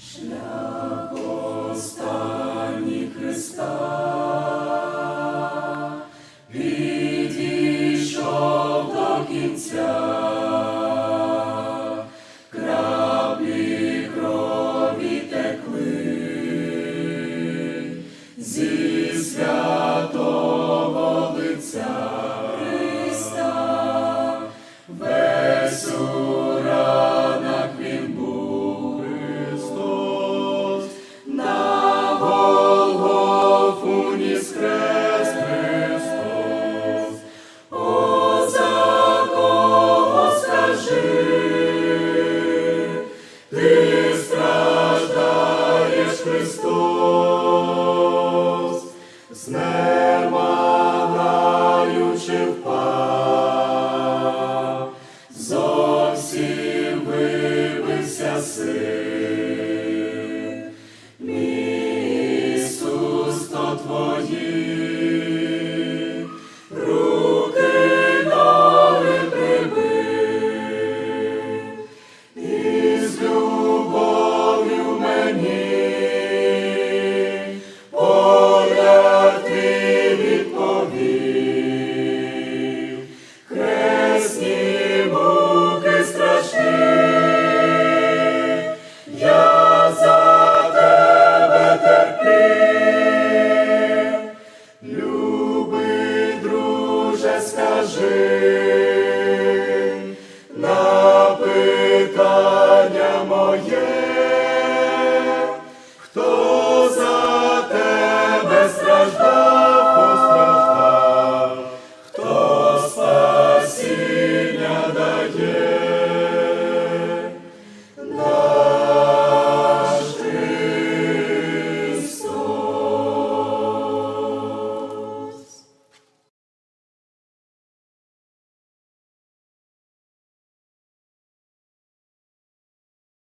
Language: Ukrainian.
Шлях Христа. Відійшов кінця, Христос, знемагаючи впав, зовсім вибився сил. скажи.